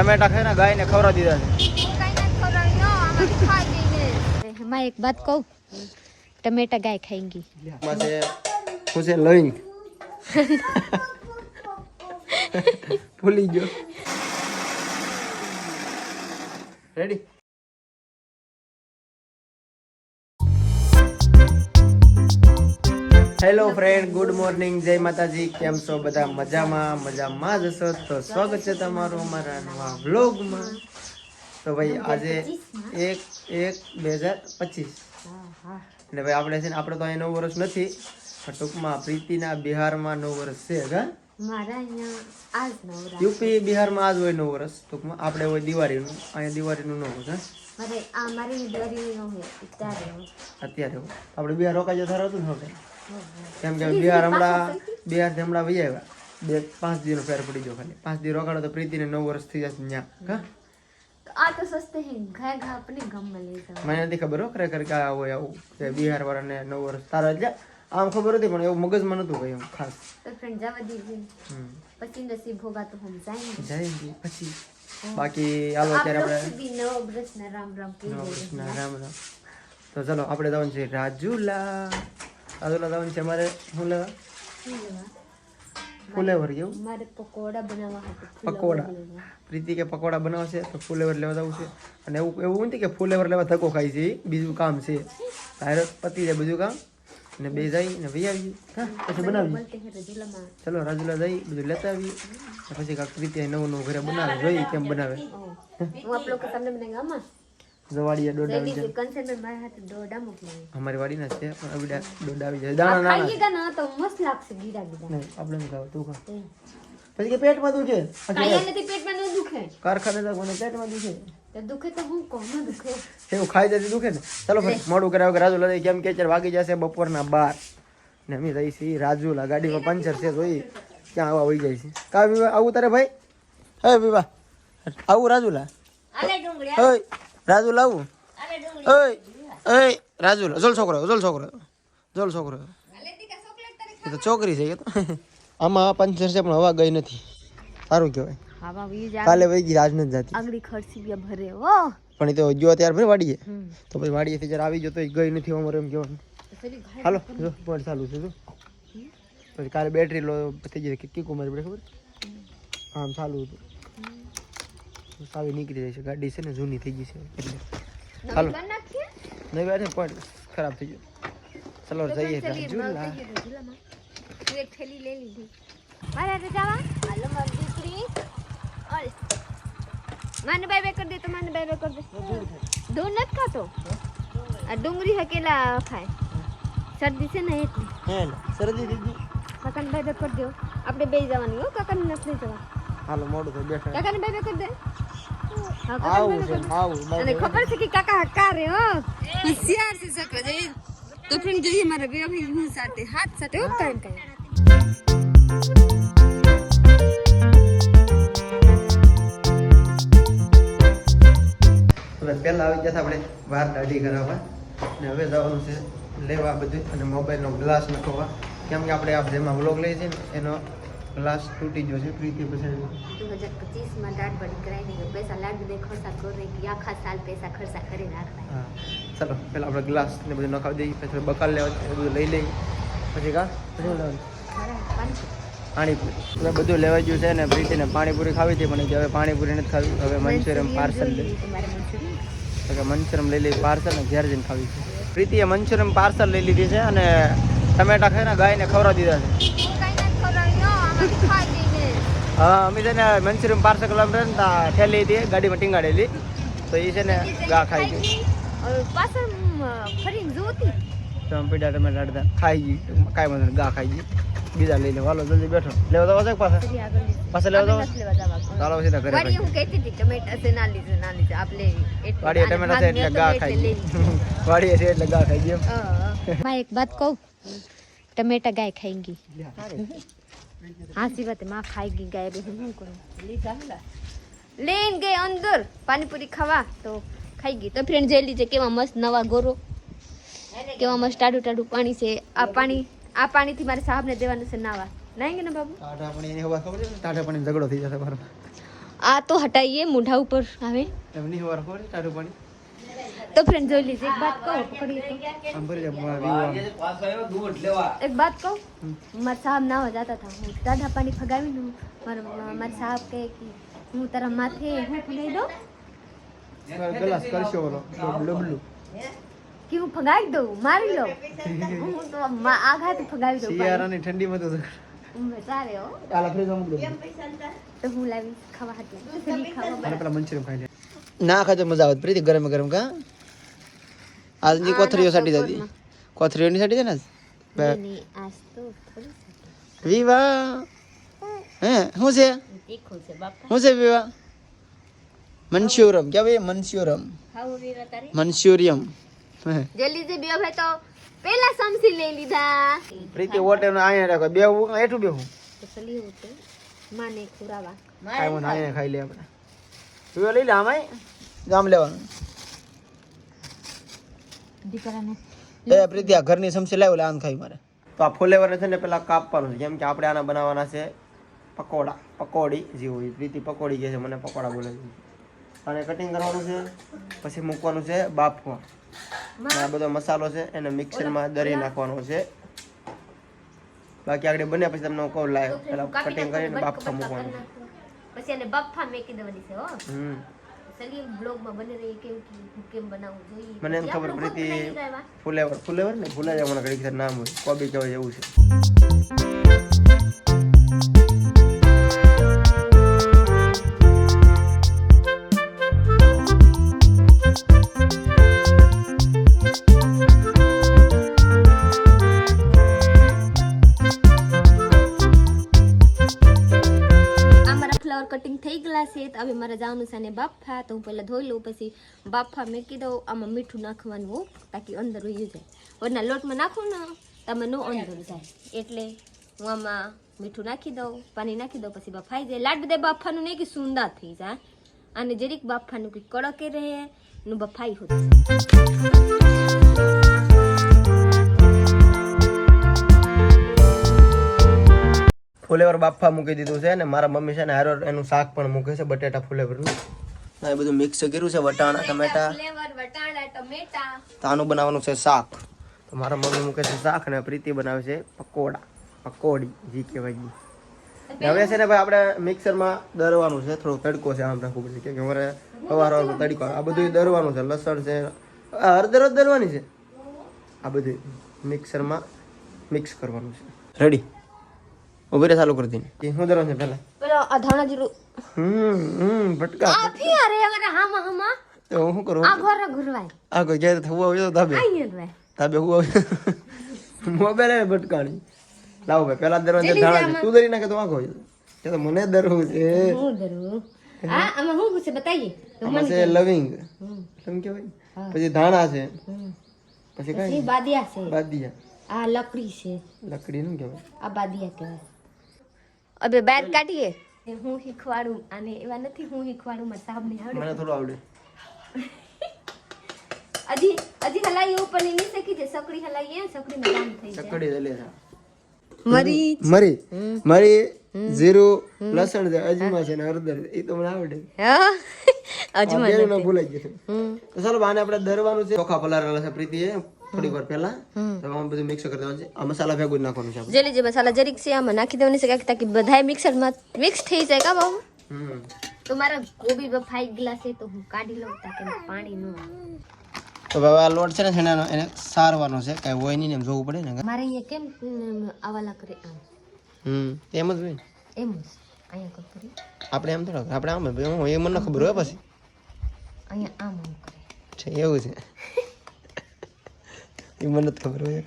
ટમેટા ખાઈને ગાયને ખવડાવી દીધા છે. એમાં એક વાત કહું ટમેટા ગાય ખાઈ ગઈ. છે લોઈંગ ભૂલી ગયો. Ready hello friend good morning જય માતાજી. કેમ છો બધા? મજામાં? મજામાં જ હશો? તો સ્વાગત છે તમારું અમારા નવા વ્લોગમાં. તો ભાઈ આજે એક એક બે હજાર પચીસ. અને ભાઈ આપણે છે ને આપણે તો અહીં નવ વર્ષ નથી પણ ટૂંકમાં પ્રીતિના બિહારમાં નવ વર્ષ છે હા? યુપી બિહારમાં આજ હોય નવ વર્ષ. ટૂંકમાં આપણે હોય દિવાળીનું. અહીંયા દિવાળીનું ન ન ત્યારે હોય. અત્યારે આપણે બિહાર રોકાઈ જતા હતું ને હવે? કેમ કે બિહાર હમણાં બિહારથી હમણાં વહી આવ્યા. બે પાંચ દિવસનો ફેર પડી ગયો ખાલી. પાંચ દિવસ રોકાણો તો પ્રીતિને નવ વર્ષ થઈ જશે ત્યાં આ તો સસ્તે હે ઘર ઘર આપણે ગમ મળી મને નથી ખબર હો ખરેખર કે આ હોય કે બિહાર વાળાને નવ વર્ષ તારા એટલે આમ ખબર હતી પણ એવું મગજમાં નતું કઈ ખાસ. તો ફ્રેન્ડ જવા દીધી પછી નસીબ હોગા તો હમ જાયેંગે જાયેંગે પછી. બાકી હાલો ત્યારે આપણે નવ વર્ષના રામ રામ રામ રામ. તો ચલો આપણે જવાનું છે રાજુલા. ಅದು લગાવવાનું છે મારે શું લેવા ફુલેવર કેવું મારે પકોડા બનાવવા પકોડા પ્રીતિ કે પકોડા બનાવશે તો ફુલેવર લેવા જવું છે અને એવું એવું નથી કે ફુલેવર લેવા ધક્કો ખાય છે બીજું કામ છે તારે પતી જાય બીજું કામ ને બે જાય ને ભાઈ આવી હા પછી બનાવી ચલો રાજુલા જઈ બધું લેતા આવી પછી કાંક પ્રીતિ નવું નવું ઘરે બનાવે જોઈએ કેમ બનાવે હું આપ લોકો તમને બનાવી આમાં જવાડીયા ડોડા આવી જાય. કન્સેન્ટર મારા હાથે અમારી વાડીના છે પણ હવે ડોડા આવી જાય. દાણા ના ખાઈએ દાણા તો મસ્ત લાગશે ગીરા ગીરા. નહીં આપણે ખાવ? તું ખા. પછી કે પેટમાં દુખે? કાયા નથી પેટમાં ન દુખે. કારખાને તો મને પેટમાં દુખે. તો દુખે તો હું કોમાં દુખે. એવું ખાઈ જતી દુખે ને. ચાલો ફરી મોડું કરાવ કે રાજુ લઈ કેમ કે ચાર વાગી જશે બપોરના બાર. ને અમે રહી રાજુ લા ગાડીમાં પંચર છે જોઈ. ક્યાં આવા વહી જાય છે. કા વિવા આવું તારે ભાઈ? હે વિવા આવું રાજુલા અલે ડુંગળિયા રાજુલા લાવું? ઓય ઓય રાજુલા જોલ છોકરો જોલ છોકરો જોલ છોકરો. એ તો છોકરી છે એ તો. આમાં પંચર છે પણ હવા ગઈ નથી. સારું કહેવાય. જા કાલે વહી ગઈ આજ નથી જતી. આગળી ખર્ચી ગયા ભરે ઓ પણ એ તો ગયો ત્યારે ભરે વાડીએ. તો પછી વાડીએ થી જરા આવી ગયો તો ગઈ નથી અમારે એમ કહેવાનું. હાલો જો પણ ચાલુ છે જો. પછી કાલે બેટરી લો થઈ જાય કે કીકુ મારી પડે ખબર? આમ ચાલુ હતું. સાવી નીકળી જાય છે. ગાડી છે ને જૂની થઈ ગઈ છે. એટલે હાલો. નવી વાત પોઈન્ટ ખરાબ થઈ ગયો. ચલો જઈએ રાજુલા એક થેલી લઈ લીધી. મારે હાથે હાલો મારી દીકરી. અરે માને બાય બાય કરી દે તો માને બાય બાય કરી દે. દૂધ નથી ખાતો? આ ડુંગળી હકેલા ખાય. શરદી છે ને એટલી. હે શરદી થઈ કાકાને બાય બાય કરી દો. આપણે બે જવાની હો કાકાને નથી જવા. હાલો મોડું થઈ બેઠા કાકાને બાય બાય કરી દે. આવું છે આવું અને ખબર છે કે કાકા હક્કા રે હો? હોશિયાર છે છોકરા જઈ. તો ફ્રેન્ડ જોઈએ મારા બે ભાઈ હું સાથે હાથ સાથે હો કાંઈ કાંઈ હવે આવી ગયા આપણે વાર દાઢી કરાવવા. ને હવે જવાનું છે લેવા બધું. અને મોબાઈલનો ગ્લાસ નખવા. કેમ કે આપણે આ જેમાં વ્લોગ લઈએ છીએ ને એનો ગ્લાસ તૂટી ગયો છે પ્રીતિ પછી? 2025 માં દાટ બડી કરાઈ ને પૈસા લાડ દે ખર્ચા કરે કે આખા સાલ પૈસા ખર્ચા કરી નાખવા હા ચલો પહેલા આપણે ગ્લાસ ને બધું નખાવી દઈએ પછી બકાલ લેવા બધું લઈ લઈ પછી કા? પછી લેવાનું? પાણીપુરી. બધું લેવા ગયું છે ને પ્રીતિને પાણીપુરી ખાવી હતી પણ હવે પાણીપુરી નથી ખાવી. હવે મંચુરિયમ પાર્સલ તો મંચુરિયમ લઈ લઈ પાર્સલ ને ઘેર જઈને ખાવી છે. પ્રીતિએ મંચુરિયમ પાર્સલ લઈ લીધી છે અને ટમેટા ખાઈને ગાયને ખવડાવી દીધા છે. હા અમે છે ને મંચુરિયન પાર્સલ કરવા ને ત્યાં ઠેલી હતી ગાડીમાં ટીંગાડેલી. તો એ છે ને ગા ખાઈ ગઈ. હવે પાછળ ફરીને જોતી તો પીડા ટમેટા અડધા ખાઈ ગઈ. કાંઈ વાંધો ગા ખાઈ ગઈ. બીજા લઈ વાલો જલ્દી બેઠો. લેવા છે લેવા ચાલો સીધા ઘરે વાડી હું કહેતી હતી ટમેટા છે ના લીધું ના લીધું આપણે એટલે વાડીએ ટમેટા છે એટલે ગા ખાઈ લઈ છે એટલે ગા ખાઈ ગઈ એક કહું. ટમેટા ગાય હાસી વાતમાં ખાઈ ગઈ ગાય બે શું કરું લઈને ગઈ અંદર પાણીપુરી ખાવા તો ખાઈ ગઈ તો ફ્રેન્ડ જઈ લીધે કેવા મસ્ત નવા ગોરો કેવા મસ્ત ટાડુ ટાડુ પાણી છે આ પાણી આ પાણીથી મારે સાહેબને દેવાનું છે નાવા નાઈ ને બાબુ ટાટા પાણી એને હવા ખબર છે ટાટા પાણી ઝઘડો થઈ જશે બરાબર આ તો હટાઈએ મોઢા ઉપર આવે. એમની હવા ખબર છે ટાટું પાણી? તો ફ્રેન્ડ જોઈ લીધી. એક વાત કહો પકડીએ તો. એક બાત કહું મારા સાહેબ ના જતા હતા. હું દાદા પાણી ફગાવી ને મારા મારા સાહેબ કહે કે હું તારા માથે હું ફગાવી દઉં. ગ્લાસ કરશો ઓલો ડબલું કે હું ફગાવી દઉં? મારી લો. હું તો આઘાત ફગાવી દઉં. શિયાળાની ઠંડીમાં તો આવે હો. આલા ફ્રીજમાં મૂકી તો હું લાવી ખાવા હતી ખાવા પેલા મંચુરિયન ખાઈ લે. ના ખાતે મજા આવે. પ્રીતિ ગરમ ગરમ કા આજની કોથરીઓ સાટી દાદી કોથરીઓની સાટી છે ને આજ? બે-. વિવા હે શું છે તીખું છે બાપા શું છે વિવા મનસ્યુરમ કે ભાઈ મનસ્યુરમ મનસ્યુરિયમ હે. જલ્દી થી બે ભાઈ તો પેલા સમસી લઈ લીધા પ્રીતિ ઓટે નો આયા રાખો બે હું એઠું બેહું તો ચલી માને ખુરાવા ખાઈ મને આયા ખાઈ લે આપણે વિવા લઈ લે આમાં જામ લેવાનું દીકરાને. એ પ્રીતિ આ ઘરની સમસી લાવ્યો લે આમ ખાઈ મારે. તો આ ફુલેવર છે ને પેલા કાપવાનું છે. જેમ કે આપણે આના બનાવવાના છે પકોડા પકોડી જેવું હોય. પ્રીતિ પકોડી કહે છે મને પકોડા બોલે છે. અને કટિંગ કરવાનું છે પછી મૂકવાનું છે બાફવા. અને આ બધો મસાલો છે એને મિક્સરમાં દરી નાખવાનો છે. બાકી આગળ બને પછી તમને હું કહું લાવ્યો પેલા કટિંગ કરીને બાફવા મૂકવાનું. પછી એને બફા મેકી દેવાની છે હો. હમ. ચલી બ્લોગમાં બને રહી કેમ કે કેમ બનાવવું જોઈએ મને એમ ખબર પ્રીતિ. ફુલેવર ફુલેવર ને ફુલે જાય મને ઘડીક નામ હોય કોબી કહેવાય એવું છે છે તો હવે મારે જવાનું છે અને બાફા. તો હું પહેલાં ધોઈ લઉં, પછી બાફા મેકી દઉં. આમાં મીઠું નાખવાનું તાકી અંદર ઉયું જાય. વરના લોટમાં નાખું ને, તમે નો અંદર જાય. એટલે હું આમાં મીઠું નાખી દઉં, પાણી નાખી દઉં, પછી બફાઈ જાય. લાડ બધા બાફાનું નહીં, કે સુંદર થઈ જાય. અને જરીક બાફાનું કંઈક કડકે રહે નું બફાઈ હોતું. ફુલેવર બાફા મૂકી દીધું છે ને મારા મમ્મી છે ને હારો એનું શાક પણ મૂકે છે બટેટા ફુલેવરનું. એ બધું મિક્સ કર્યું છે વટાણા ટમેટા. તાનું તો આનું બનાવવાનું છે શાક. તો મારા મમ્મી મૂકે છે શાક અને પ્રીતિ બનાવે છે પકોડા. પકોડી જી કહેવાય. હવે છે ને ભાઈ આપણે મિક્સરમાં દરવાનું છે થોડો તડકો છે આમ રાખવું પડશે કેમ કે મારે સવાર તડકો. આ બધું દરવાનું છે લસણ છે. આ હળદર જ દરવાની છે? આ બધું મિક્સરમાં મિક્સ કરવાનું છે. રેડી ઊભી રે ચાલુ કરી દઈને. શું દરવાનું છે પહેલા? પેલો આ ધાણા જીરું. હમ હમ ભટકા. આ ફિયારે અમારા હામાં હામાં. તો હું કરું? આ ઘર ઘુરવાય. આ કોઈ ક્યારે થવું આવ્યું તો ધાબે. અહીંયા તાબે હું આવ્યું મોબાઈલ આવે ભટકાણી. લાવો ભાઈ પેલા દરવાજે ધાણા તું દરી નાખે તો વાંકો કે તો મને દરવું છે. હું દરવું આ આમાં હું પૂછે બતાઈએ આમાં છે લવિંગ. લવિંગ કેવાય? પછી ધાણા છે. પછી કઈ બાદિયા છે. બાદિયા. આ લકડી છે. લકડી નું કહેવાય આ બાદિયા કહેવાય અબે બાદ કાઢીએ. હું શીખવાડું અને એવા નથી હું શીખવાડું મારા સાહેબ ને આવડે. મને થોડું આવડે. અજી અજી હલાઈ ઉપરની નહીં શીખી છે સકડી હલાઈ સકડી માં કામ થઈ જાય. ચકડી દલે મરી. મરી. મરી જીરું લસણ છે અજમા છે ને હળદર એ તો મને આવડે. હા? અજમા ભૂલાઈ ગયું. તો ચાલો બાને આપણે દરવાનું છે. ચોખા પલાળેલા છે પ્રીતિએ. થોડીક વાર પહેલા. તો આમાં બધું મિક્સ કરી દેવાનું છે. આ મસાલા ભેગું જ નાખવાનું છે જેલી જે મસાલા જરીક છે આમાં નાખી દેવાની છે તાકી બધાય મિક્સરમાં મિક્સ થઈ જાય કા બાબુ? હમ. તો મારા ગોબી બફાઈ છે તો હું કાઢી લઉં તાકે પાણી ન તો હવે આ લોટ છે ને છેનાનો એને સારવાનો છે. કાંઈ હોય નહીં એમ જોવું પડે ને મારે અહીંયા કેમ આવાલા કરે આમ? હમ. એમ જ હોય એમ જ. અહીંયા કરી. આપણે એમ થોડા આપણે આમ હું એ મને ખબર હોય પછી. અહીંયા આમ આમ કરે. છે એવું છે. એ મને ખબર હોય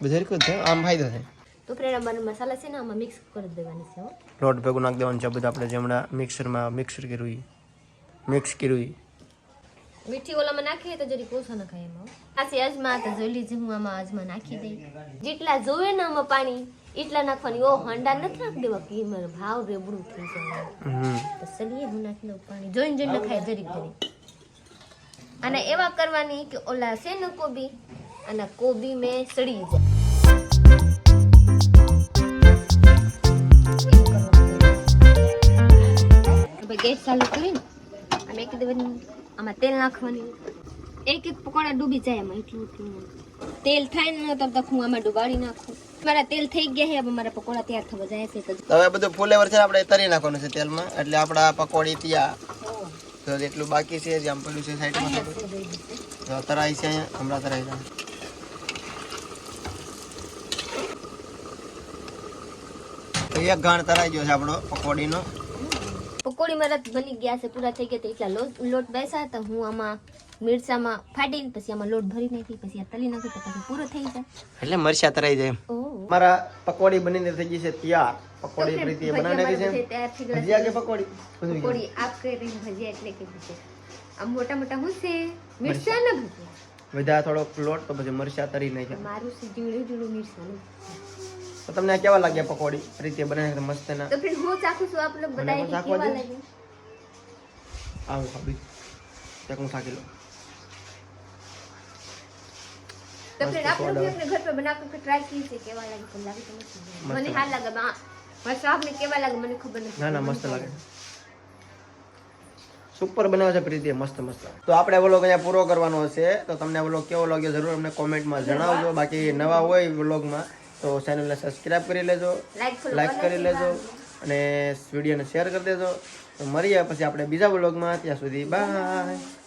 મારે કો થાય આમ ફાયદો થાય. તો ફ્રેન્ડ અમારે મસાલા છે ને આમાં મિક્સ કરી દેવાની છે લોટ ભેગું નાખી દેવાનું છે બધું આપણે જે હમણાં મિક્સરમાં મિક્સર કર્યું. મિક્સ કર્યું. મીઠી ઓલામાં નાખીએ તો જરી ઓછો નખાય એમાં હો. આ છે અજમા તો જોઈ લીધી હું આમાં અજમા નાખી દઈ. જેટલા જોવે ને આમાં પાણી એટલા નાખવાની. ઓ હંડા નથી નાખી દેવા કે મારો ભાવ રેબડું થઈ જાય. હમ. તો સલીએ હું નાખી દઉં પાણી. જોઈને જોઈને નખાય જરી જરીક. અને એવા કરવાની કે ઓલા છે ને કોબી? અને કોબી મેં સડી જાય. ગેસ ચાલુ કરીને આમ એક દેવાની આમાં તેલ નાખવાની. એક એક પકોડા ડૂબી જાય એમાં, એટલું એટલું તેલ થાય ને તબ હું આમાં ડુબાડી નાખું. મારા તેલ થઈ ગયા છે હવે મારા પકોડા તૈયાર થવા જાય છે. હવે બધું ફૂલેવર છે આપણે તરી નાખવાનું છે તેલમાં. એટલે આપણા પકોડી ત્યાં તો જેટલું બાકી છે, જે પડ્યું છે સાઈડમાં તરાઈ છે અહીંયા, હમણાં તરાઈ જાય એક ઘાણ તરાઈ ગયો છે આપણો પકોડીનો. પકોડી મારા બની ગયા છે, પૂરા થઈ ગયા એટલા લોટ બેસા તો હું આમાં મિરચામાં ફાડીને પછી આમાં લોટ ભરી નાખી પછી આ તલી નાખી પછી પૂરો થઈ જાય. એટલે મરચા તરાઈ જાય મારા પકોડી બનીને થઈ ગઈ છે તૈયાર. પકોડી પ્રીતિ બનાવી નાખી છે. ભજીયા કે પકોડી? પકોડી આપ કરી ભજીયા એટલે કે છે આ મોટા મોટા હું છે? મિરચાના ભજીયા. બધા થોડોક લોટ તો પછી મરચા તરી નાખ્યા. મારું છે જીવડું જીવડું મિરચાનું તો તમને કેવા લાગ્યા પકોડી? પ્રીતિ બનાવી મસ્ત ના તો ફ્રેન્ડ હું ચાખું છું આપ લોકો બતાવી કેવા. લાગે આવું એક હું થાકી લઉં તો ફ્રેન્ડ સુપર બનાવે છે પ્રીતિ મસ્ત મસ્ત તો આપણે વ્લોગ અહીંયા પૂરો કરવાનો છે. તો તમને વ્લોગ કેવો લાગ્યો જરૂર અમને કોમેન્ટમાં જણાવજો. બાકી નવા હોય વ્લોગમાં તો ચેનલને સબસ્ક્રાઇબ કરી લેજો. લાઈક કરી લેજો. અને વિડીયોને શેર કરી દેજો. મળીએ પછી આપણે બીજા વ્લોગમાં ત્યાં સુધી બાય